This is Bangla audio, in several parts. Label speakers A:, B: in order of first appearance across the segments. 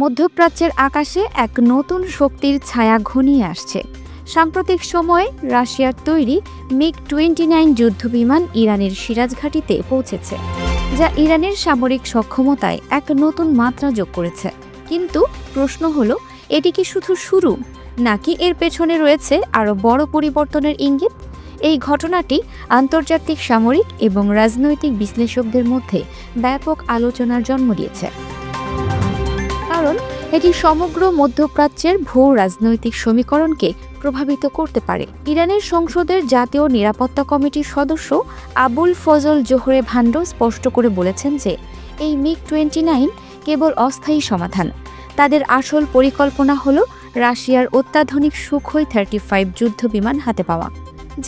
A: মধ্যপ্রাচ্যের আকাশে এক নতুন শক্তির ছায়া ঘনিয়ে আসছে। সাম্প্রতিক সময়ে রাশিয়ার তৈরি মিগ টোয়েন্টি নাইন যুদ্ধবিমান ইরানের সিরাজ ঘাঁটিতে পৌঁছেছে, যা ইরানের সামরিক সক্ষমতায় এক নতুন মাত্রা যোগ করেছে। কিন্তু প্রশ্ন হলো, এটি কি শুধু শুরু, নাকি এর পেছনে রয়েছে আরও বড় পরিবর্তনের ইঙ্গিত? এই ঘটনাটি আন্তর্জাতিক সামরিক এবং রাজনৈতিক বিশ্লেষকদের মধ্যে ব্যাপক আলোচনার জন্ম দিয়েছে। কারণ এটি সমগ্র মধ্যপ্রাচ্যের ভূ রাজনৈতিক সমীকরণকে প্রভাবিত করতে পারে। ইরানের সংসদের জাতীয় নিরাপত্তা কমিটির সদস্য আবুল ফজল জোহরে ভান্ড স্পষ্ট করে বলেছেন যে, এই মিগ টোয়েন্টি নাইন কেবল অস্থায়ী সমাধান। তাদের আসল পরিকল্পনা হল রাশিয়ার অত্যাধুনিক সুখই থার্টি ফাইভ যুদ্ধ বিমান হাতে পাওয়া,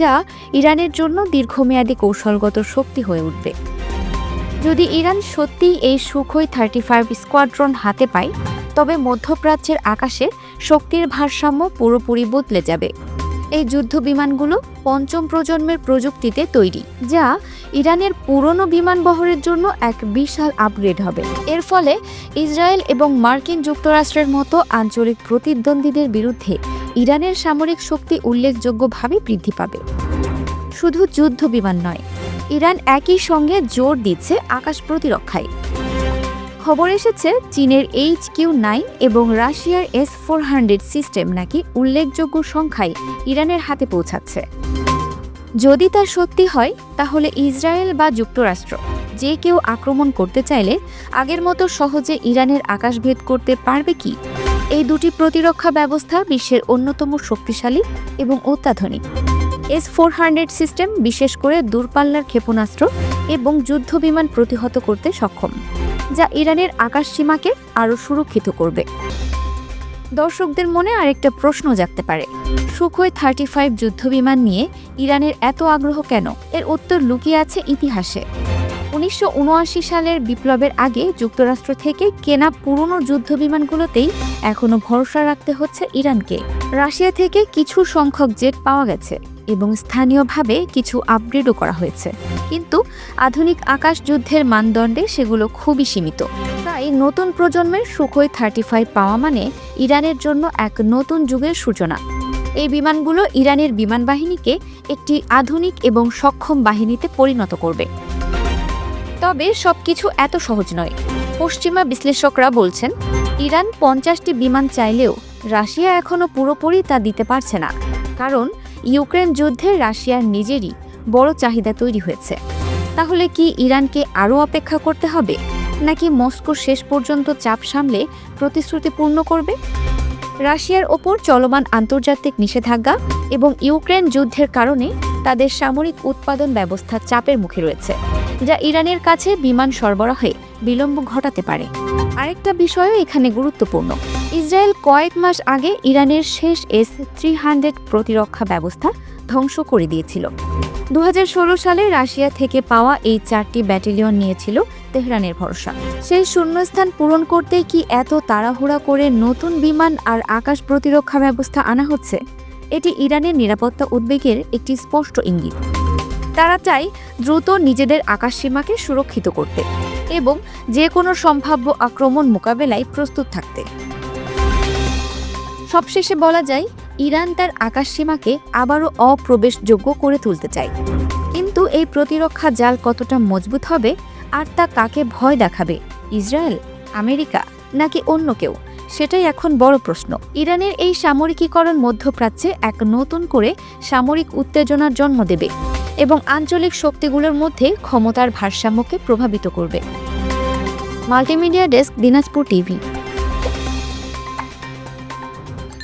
A: যা ইরানের জন্য দীর্ঘমেয়াদী কৌশলগত শক্তি হয়ে উঠবে। যদি ইরান সত্যিই এই সুখই থার্টি ফাইভ স্কোয়াড্রন হাতে পায়, তবে মধ্যপ্রাচ্যের আকাশে শক্তির ভারসাম্য পুরোপুরি বদলে যাবে। এই যুদ্ধ বিমানগুলো পঞ্চম প্রজন্মের প্রযুক্তিতে তৈরি, যা ইরানের পুরনো বিমান বহরের জন্য এক বিশাল আপগ্রেড হবে। এর ফলে ইসরায়েল এবং মার্কিন যুক্তরাষ্ট্রের মতো আঞ্চলিক প্রতিদ্বন্দ্বীদের বিরুদ্ধে ইরানের সামরিক শক্তি উল্লেখযোগ্যভাবে বৃদ্ধি পাবে। শুধু যুদ্ধ বিমান নয় ইরান একই সঙ্গে জোর দিচ্ছে আকাশ প্রতিরক্ষায়। খবর এসেছে, চীনের এইচ কিউ নাইন এবং রাশিয়ার এস ফোর হান্ড্রেড সিস্টেম নাকি উল্লেখযোগ্য সংখ্যায় ইরানের হাতে পৌঁছাচ্ছে। যদি তা সত্যি হয়, তাহলে ইসরায়েল বা যুক্তরাষ্ট্র যে কেউ আক্রমণ করতে চাইলে আগের মতো সহজে ইরানের আকাশভেদ করতে পারবে কি? এই দুটি প্রতিরক্ষা ব্যবস্থা বিশ্বের অন্যতম শক্তিশালী এবং অত্যাধুনিক। এস ফোর হান্ড্রেড সিস্টেম বিশেষ করে দূরপাল্লার ক্ষেপণাস্ত্র এবং যুদ্ধবিমান প্রতিহত করতে সক্ষম, যা ইরানের আকাশ সীমাকে আরও সুরক্ষিত করবে। দর্শকদের মনে আরেকটা প্রশ্ন জাগতে পারে সুখই থার্টি ফাইভ যুদ্ধবিমান নিয়ে ইরানের এত আগ্রহ কেন? এর উত্তর লুকিয়ে আছে ইতিহাসে। উনিশশো উনআশি সালের বিপ্লবের আগে যুক্তরাষ্ট্র থেকে কেনা পুরনো যুদ্ধবিমানগুলোতেই এখনও ভরসা রাখতে হচ্ছে ইরানকে। রাশিয়া থেকে কিছু সংখ্যক জেট পাওয়া গেছে। এবং স্থানীয়ভাবে কিছু আপগ্রেডও করা হয়েছে। কিন্তু আধুনিক আকাশ যুদ্ধের মানদণ্ডে সেগুলো খুবই সীমিত। তাই নতুন প্রজন্মের সুখই থার্টি ফাইভ পাওয়া মানে ইরানের জন্য এক নতুন যুগের সূচনা। এই বিমানগুলো ইরানের বিমান বাহিনীকে একটি আধুনিক এবং সক্ষম বাহিনীতে পরিণত করবে। তবে সবকিছু এত সহজ নয়। পশ্চিমা বিশ্লেষকরা বলছেন, ইরান পঞ্চাশটি বিমান চাইলেও রাশিয়া এখনও পুরোপুরি তা দিতে পারছে না। কারণ ইউক্রেন যুদ্ধে রাশিয়ার নিজেরই বড় চাহিদা তৈরি হয়েছে। তাহলে কি ইরানকে আরও অপেক্ষা করতে হবে? নাকি মস্কো শেষ পর্যন্ত চাপ সামলে প্রতিশ্রুতি পূর্ণ করবে? রাশিয়ার ওপর চলমান আন্তর্জাতিক নিষেধাজ্ঞা এবং ইউক্রেন যুদ্ধের কারণে তাদের সামরিক উৎপাদন ব্যবস্থা চাপের মুখে রয়েছে, যা ইরানের কাছে বিমান সরবরাহে বিলম্ব ঘটাতে পারে। আরেকটা বিষয়ও এখানে গুরুত্বপূর্ণ। ইসরায়েল কয়েক মাস আগে ইরানের শেষ এস থ্রি হান্ড্রেড প্রতিরক্ষা ব্যবস্থা ধ্বংস করে দিয়েছিল। দু হাজার ষোলো সালে রাশিয়া থেকে পাওয়া এই চারটি ব্যাটালিয়ন নিয়েছিল তেহরানের ভরসা। সেই শূন্যস্থান পূরণ করতে কি এত তাড়াহুড়া করে নতুন বিমান আর আকাশ প্রতিরক্ষা ব্যবস্থা আনা হচ্ছে? এটি ইরানের নিরাপত্তা উদ্বেগের একটি স্পষ্ট ইঙ্গিত। তারা চায় দ্রুত নিজেদের আকাশসীমাকে সুরক্ষিত করতে এবং যে কোনো সম্ভাব্য আক্রমণ মোকাবেলায় প্রস্তুত থাকতে। সবশেষে বলা যায়, ইরান তার আকাশসীমাকে আবারও অপ্রবেশযোগ্য করে তুলতে চায়। কিন্তু এই প্রতিরক্ষা জাল কতটা মজবুত হবে আর তা কাকে ভয় দেখাবে? ইসরায়েল, আমেরিকা নাকি অন্য কেউ? সেটাই এখন বড় প্রশ্ন। ইরানের এই সামরিকীকরণ মধ্যপ্রাচ্যে এক নতুন করে সামরিক উত্তেজনার জন্ম দেবে এবং আঞ্চলিক শক্তিগুলোর মধ্যে ক্ষমতার ভারসাম্যকে প্রভাবিত করবে। Multimedia desk, Dinajpur TV.